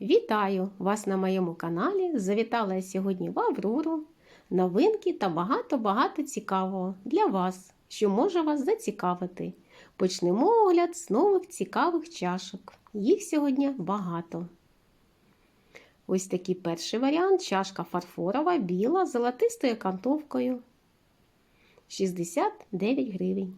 Вітаю вас на моєму каналі. Завітала я сьогодні в Аврору. Новинки та багато-багато цікавого для вас, що може вас зацікавити. Почнемо огляд з нових цікавих чашок. Їх сьогодні багато. Ось такий перший варіант чашка фарфорова, біла, з золотистою окантовкою. 69 гривень.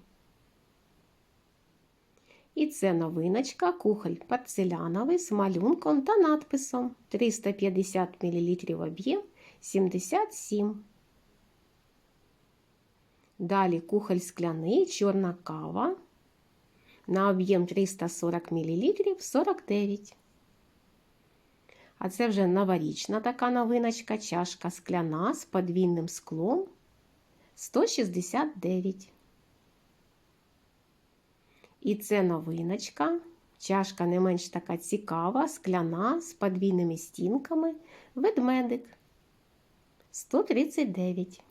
І це новиночка, кухоль порцеляновий з малюнком та надписом 350 мл об'єм 77. Далі кухоль скляний, чорна кава на об'єм 340 мл 49. А це вже новорічна така новиночка, чашка скляна з подвійним склом 169. І це новиночка. Чашка не менш така цікава, скляна з подвійними стінками. Ведмедик 139.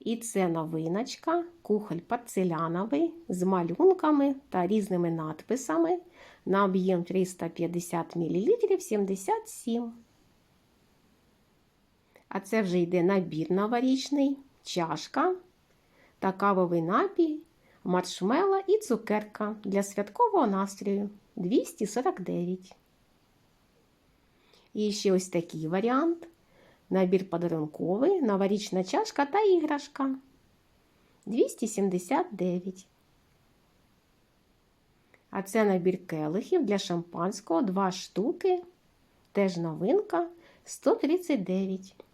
І це новиночка, кухоль порцеляновий з малюнками та різними надписами на об'єм 350 мл 77. А це вже йде набір новорічний, чашка та кавовий напій, маршмела і цукерка для святкового настрою 249. І ще ось такий варіант. Набір подарунковий, новорічна чашка та іграшка 279. А це набір келихів для шампанського 2 штуки. Теж новинка 139.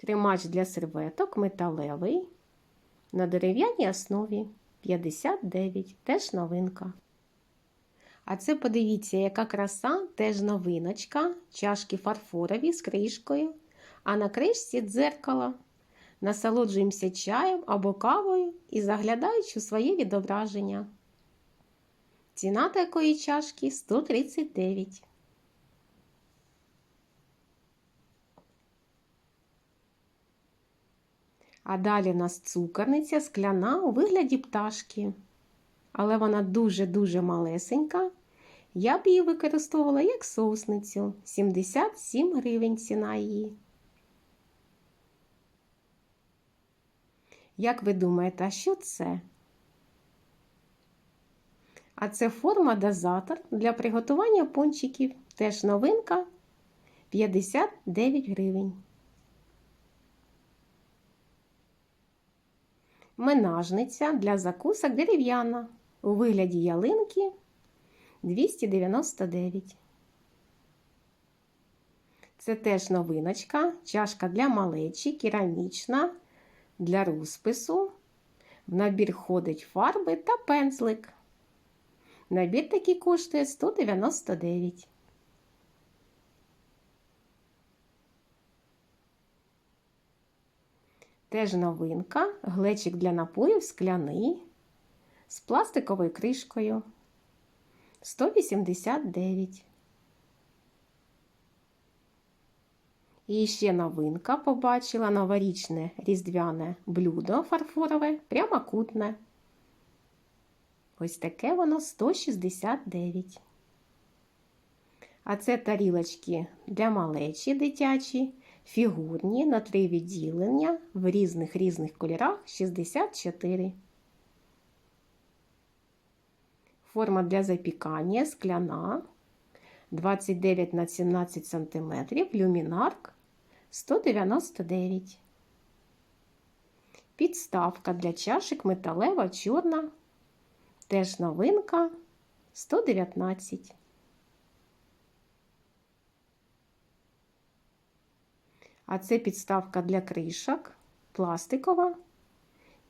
Тримач для серветок металевий. На дерев'яній основі 59, теж новинка. А це подивіться, яка краса, теж новиночка, чашки фарфорові з кришкою, а на кришці дзеркало. Насолоджуємося чаєм або кавою і заглядаючи у своє відображення. Ціна такої чашки 139. А далі у нас цукерниця скляна у вигляді пташки. Але вона дуже-дуже малесенька. Я б її використовувала як соусницю. 77 гривень ціна її. Як ви думаєте, що це? А це форма дозатор для приготування пончиків. Теж новинка 59 гривень. Менажниця для закусок дерев'яна у вигляді ялинки 299. Це теж новиночка, чашка для малечі, керамічна, для розпису. В набір входить фарби та пензлик. Набір такий коштує 199. Теж новинка, глечик для напоїв скляний з пластиковою кришкою 189. І ще новинка побачила новорічне різдвяне блюдо фарфорове, прямокутне. Ось таке воно 169. А це тарілочки для малечі дитячі, фігурні на три відділення в різних різних кольорах 64. Форма для запікання скляна 29 на 17 см, люмінарк 199. Підставка для чашек металева чорна. Теж новинка 119. А це підставка для кришок пластикова,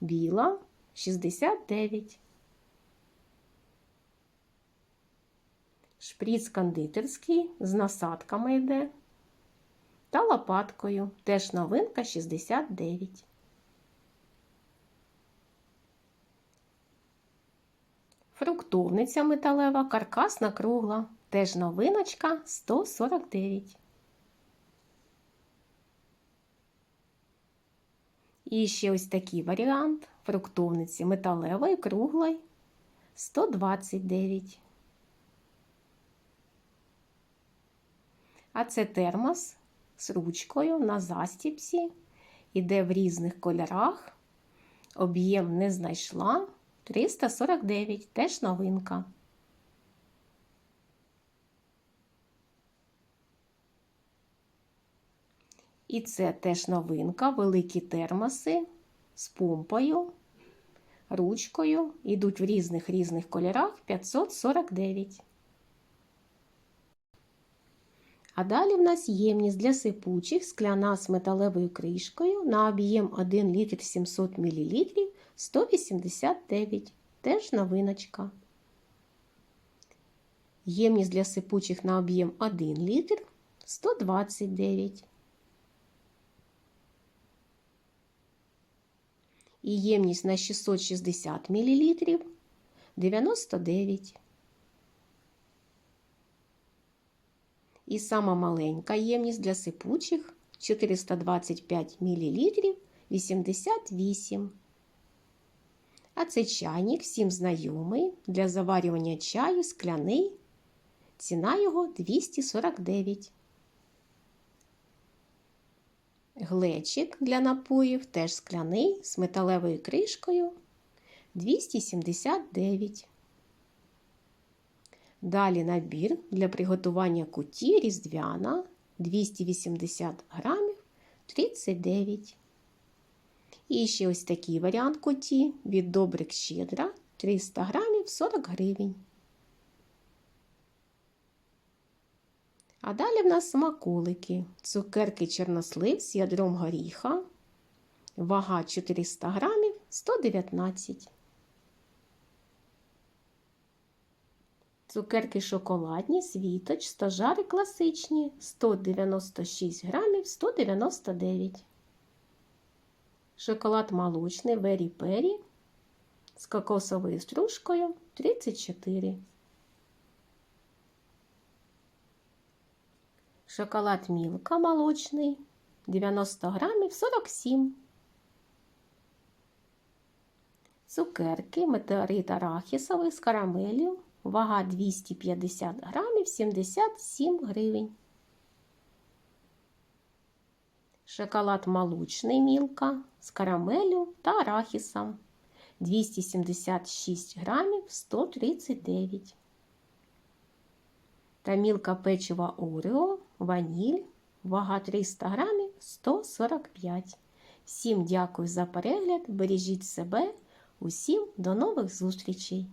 біла 69. Шприц кондитерський з насадками йде. Та лопаткою. Теж новинка 69. Фруктовниця металева, каркасна кругла. Теж новиночка 149. І ще ось такий варіант фруктовниці металевої, круглої 129. А це термос з ручкою на застіпці. Іде в різних кольорах. Об'єм не знайшла. 349, теж новинка. І це теж новинка, великі термоси з помпою, ручкою. Йдуть в різних різних кольорах 549. А далі в нас ємність для сипучих скляна з металевою кришкою на об'єм 1 літр 700 мл 189. Теж новиночка. Ємність для сипучих на об'єм 1 літр 129. І ємність на 660 мл 99. І сама маленька ємність для сипучих 425 мл 88. А це чайник всім знайомий для заварювання чаю скляний. Ціна його 249. Глечик для напоїв теж скляний з металевою кришкою 279. Далі набір для приготування куті різдвяна 280 грамів 39. І ще ось такий варіант куті від Добрик Щедра 300 грамів 40 гривень. А далі в нас смаколики, цукерки чорнослив з ядром горіха, вага 400 грамів 119. Цукерки шоколадні, світоч, стожари класичні 196 грамів 199. Шоколад молочний Вері Пері з кокосовою стружкою 34. Шоколад Мілка молочний 90 грамів 47. Цукерки метеорит арахісовий з карамелью. Вага 250 грамів 77 гривень. Шоколад молочний мілка з карамелю та арахісом 276 грамів 139. Та мілка печива Орео, ваніль, вага 300 грамів 145. Всім дякую за перегляд. Бережіть себе. Усім до нових зустрічей!